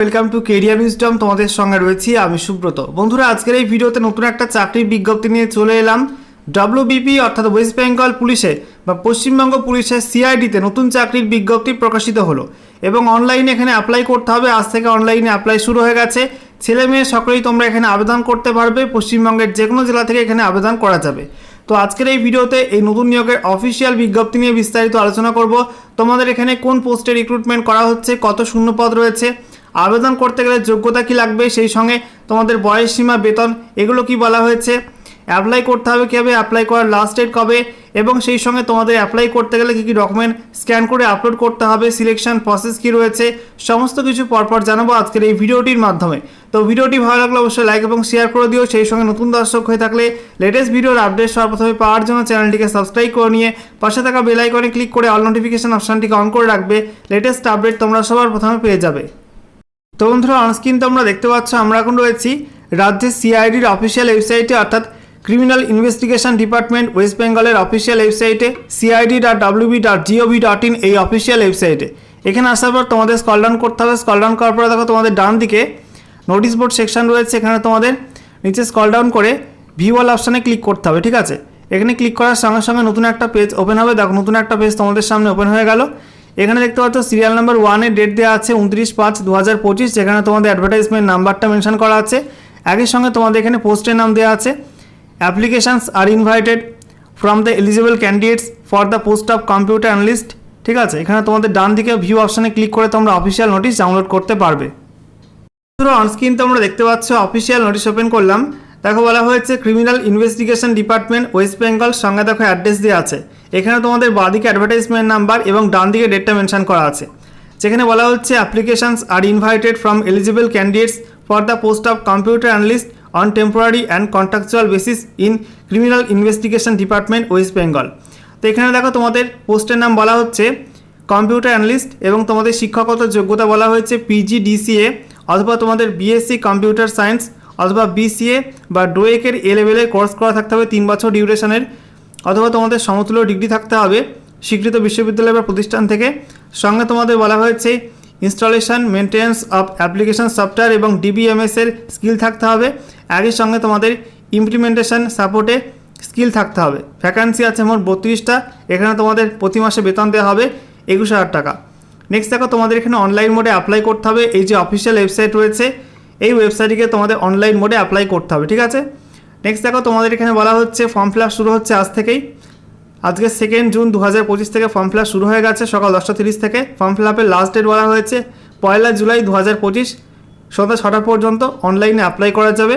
Welcome to career wisdom তোমাদের সঙ্গে রয়েছি আমি সুব্রত। বন্ধুরা, আজকের এই ভিডিওতে নতুন একটা চাকরির বিজ্ঞপ্তি নিয়ে চলে এলাম। ডাব্লিউবিপি অর্থাৎ ওয়েস্ট বেঙ্গল পুলিশে বা পশ্চিমবঙ্গ পুলিশের সিআইডিতে নতুন চাকরির বিজ্ঞপ্তি প্রকাশিত হলো। এবং অনলাইনে এখানে অ্যাপ্লাই করতে হবে। আজ থেকে অনলাইনে অ্যাপ্লাই শুরু হয়ে গেছে। ছেলে মেয়ে সকলেই তোমরা এখানে আবেদন করতে পারবে। পশ্চিমবঙ্গের যে কোনো জেলা থেকে এখানে আবেদন করা যাবে। তো আজকের এই ভিডিওতে এই নতুন নিয়োগের অফিসিয়াল বিজ্ঞপ্তি নিয়ে বিস্তারিত আলোচনা করব। তোমাদের এখানে কোন পোস্টে রিক্রুটমেন্ট করা হচ্ছে? কত শূন্যপদ রয়েছে? আবেদন করতে গেলে যোগ্যতা কি লাগবে? সেই সঙ্গে তোমাদের বয়স সীমা, বেতন, এগুলো কি বলা হয়েছে? অ্যাপ্লাই করতে হবে কীভাবে? অ্যাপ্লাই করার লাস্ট ডেট কবে? এবং সেই সঙ্গে তোমাদের অ্যাপ্লাই করতে গেলে কী কী ডকুমেন্ট স্ক্যান করে আপলোড করতে হবে? সিলেকশন প্রসেস কী রয়েছে? সমস্ত কিছু পরপর জানাব আজকের এই ভিডিওটির মাধ্যমে। তো ভিডিওটি ভালো লাগলে অবশ্যই লাইক এবং শেয়ার করে দিও। সেই সঙ্গে নতুন দর্শক হয়ে থাকলে লেটেস্ট ভিডিওর আপডেট সর্বপ্রথমে পাওয়ার জন্য চ্যানেলটিকে সাবস্ক্রাইব করে নিয়ে পাশে থাকা বেল আইকনে ক্লিক করে অল নোটিফিকেশন অপশানটিকে অন করে রাখবে। লেটেস্ট আপডেট তোমরা সবার প্রথমে পেয়ে যাবে। তো বন্ধুরা অনস্ক্রিন তোমরা দেখতে পাচ্ছ, আমরা এখন রয়েছি রাজ্যের সিআইডির অফিসিয়াল ওয়েবসাইটে অর্থাৎ ক্রিমিনাল ইনভেস্টিগেশন ডিপার্টমেন্ট ওয়েস্ট বেঙ্গলের অফিসিয়াল ওয়েবসাইটে CID dot WB dot GOV dot in এই অফিসিয়াল ওয়েবসাইটে এখানে আসার পর তোমাদের স্কল ডাউন করতে হবে স্কল ডাউন করার পরে দেখো তোমাদের ডান দিকে নোটিশ বোর্ড সেকশন রয়েছে, এখানে তোমাদের নিচে স্কল ডাউন করে ভিউ অপশানে ক্লিক করতে হবে, ঠিক আছে? এখানে ক্লিক করার সঙ্গে সঙ্গে নতুন একটা পেজ ওপেন হবে, দেখো নতুন একটা পেজ তোমাদের সামনে ওপেন হয়ে গেল। এখানে দেখতে পাচ্ছ সিরিয়াল নাম্বার ওয়ানের ডেট দেওয়া আছে উনত্রিশ পাঁচ দু হাজার পঁচিশ, যেখানে তোমাদের অ্যাডভার্টাইজমেন্ট নাম্বারটা মেনশন করা আছে। একই সঙ্গে তোমাদের এখানে পোস্টের নাম দেওয়া আছে। Applications are invited from the eligible candidates for the post of computer analyst ঠিক আছে? এখানে তোমাদের ডান দিকে ভিউ অপশানে ক্লিক করে তোমরা অফিসিয়াল নোটিশ ডাউনলোড করতে পারবে। পুরো অনস্ক্রিন তোমরা দেখতে পাচ্ছ অফিসিয়াল নোটিশ ওপেন করলাম। দেখো, বলা হয়েছে criminal investigation department West Bengal সঙ্গে দেখো অ্যাড্রেস দেওয়া আছে। এখানে তোমাদের বাঁদিকে অ্যাডভার্টাইজমেন্ট নাম্বার এবং ডান দিকে ডেটটা মেনশন করা আছে। যেখানে বলা হচ্ছে applications are invited from eligible candidates for the post of computer analyst on temporary and contractual basis in criminal investigation department West Bengal তো এখানে দেখো তোমাদের পোস্টের নাম বলা হচ্ছে কম্পিউটার অ্যানালিস্ট এবং তোমাদের শিক্ষাগত যোগ্যতা বলা হয়েছে P G D C A অথবা তোমাদের B S C computer science অথবা বিসিএ বা ডোয়েকের এ লেভেলের কোর্স করা থাকতে হবে তিন বছর ডিউরেশনের অথবা তোমাদের সমতুল্য ডিগ্রি থাকতে হবে স্বীকৃত বিশ্ববিদ্যালয় বা প্রতিষ্ঠান থেকে। সঙ্গে তোমাদের বলা হয়েছে installation maintenance of application software এবং ডিবিএমএস এর স্কিল থাকতে হবে। একই সঙ্গে তোমাদের ইমপ্লিমেন্টেশন সাপোর্টে স্কিল থাকতে হবে। ভ্যাকান্সি আছে মোট বত্রিশটা, এখানে তোমাদের প্রতি মাসে বেতন দেওয়া হবে একুশ হাজার টাকা। নেক্সট দেখো, তোমাদের এখানে অনলাইন মোডে অ্যাপ্লাই করতে হবে। এই যে অফিসিয়াল ওয়েবসাইট রয়েছে, এই ওয়েবসাইটটিকে তোমাদের অনলাইন মোডে অ্যাপ্লাই করতে হবে, ঠিক আছে? নেক্সট দেখো, তোমাদের এখানে বলা হচ্ছে ফর্ম ফিল শুরু হচ্ছে আজ থেকেই। আজকে সেকেন্ড জুন দু হাজার পঁচিশ থেকে ফর্ম ফিল শুরু হয়ে গেছে সকাল দশটা তিরিশ থেকে। ফর্ম ফিল আপের লাস্ট ডেট বলা হয়েছে পয়লা জুলাই দু হাজার পঁচিশ, সন্ধ্যা ছটা পর্যন্ত অনলাইনে অ্যাপ্লাই করা যাবে।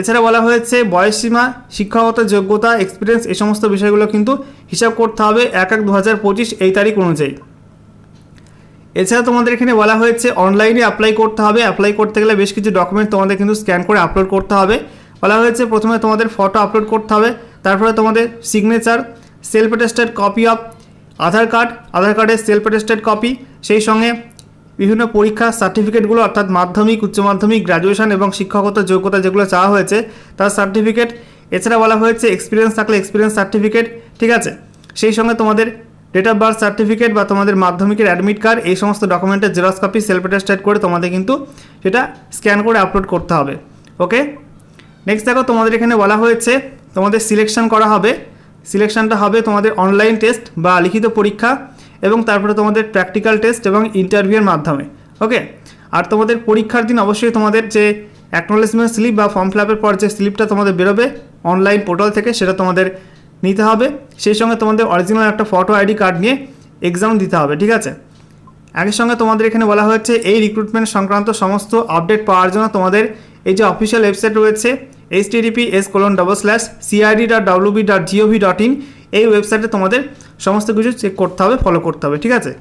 এছাড়া বলা হয়েছে বয়সসীমা শিক্ষাগত যোগ্যতা এক্সপিরিয়েন্স এই সমস্ত বিষয়গুলো কিন্তু হিসাব করতে হবে এক এক দু হাজার পঁচিশ এই তারিখ অনুযায়ী। এছাড়া তোমাদের এখানে বলা হয়েছে অনলাইনে অ্যাপ্লাই করতে হবে। অ্যাপ্লাই করতে গেলে বেশ কিছু ডকুমেন্ট তোমাদের কিন্তু স্ক্যান করে আপলোড করতে হবে। বলা হয়েছে প্রথমে তোমাদের ফটো আপলোড করতে হবে, তারপরে তোমাদের signature self attested copy of Aadhaar card Aadhaar কার্ডের সেলফ অ্যাটেস্টেড কপি সেই সঙ্গে বিভিন্ন পরীক্ষা সার্টিফিকেটগুলো অর্থাৎ মাধ্যমিক, উচ্চ মাধ্যমিক গ্র্যাজুয়েশন এবং শিক্ষাগত যোগ্যতা যেগুলো চাওয়া হয়েছে, তার সার্টিফিকেট এছাড়া বলা হয়েছে এক্সপিরিয়েন্স থাকলে এক্সপিরিয়েন্স সার্টিফিকেট ঠিক আছে? সেই সঙ্গে তোমাদের ডেট অফ বার্থ সার্টিফিকেট বা তোমাদের মাধ্যমিকের অ্যাডমিট কার্ড এই সমস্ত ডকুমেন্টের জেরক্স কপি সেলফ অ্যাটেস্টেড করে তোমাদের কিন্তু সেটা স্ক্যান করে আপলোড করতে হবে ওকে নেক্সট দেখো, তোমাদের এখানে বলা হয়েছে, তোমাদের সিলেকশন করা হবে। সিলেকশনটা হবে তোমাদের অনলাইন টেস্ট বা লিখিত পরীক্ষা এবং তারপরে তোমাদের প্র্যাকটিক্যাল টেস্ট এবং ইন্টারভিউয়ের মাধ্যমে ওকে আর তোমাদের পরীক্ষার দিন অবশ্যই তোমাদের যে অ্যাকনোলেজমেন্ট স্লিপ বা ফর্ম ফিল আপের পর যে স্লিপটা তোমাদের বেরোবে অনলাইন পোর্টাল থেকে সেটা তোমাদের নিতে হবে। সেই সঙ্গে তোমাদের অরিজিনাল একটা ফটো আইডি কার্ড নিয়ে এক্সাম দিতে হবে, ঠিক আছে? একই সঙ্গে তোমাদের এখানে বলা হয়েছে, এই রিক্রুটমেন্ট সংক্রান্ত সমস্ত আপডেট পাওয়ার জন্য তোমাদের এই যে অফিসিয়াল ওয়েবসাইট রয়েছে H TTP S colon double slash CID dot WB dot GOV dot in এই ওয়েবসাইটে তোমাদের সমস্ত কিছু চেক করতে হবে ফলো করতে হবে, ঠিক আছে?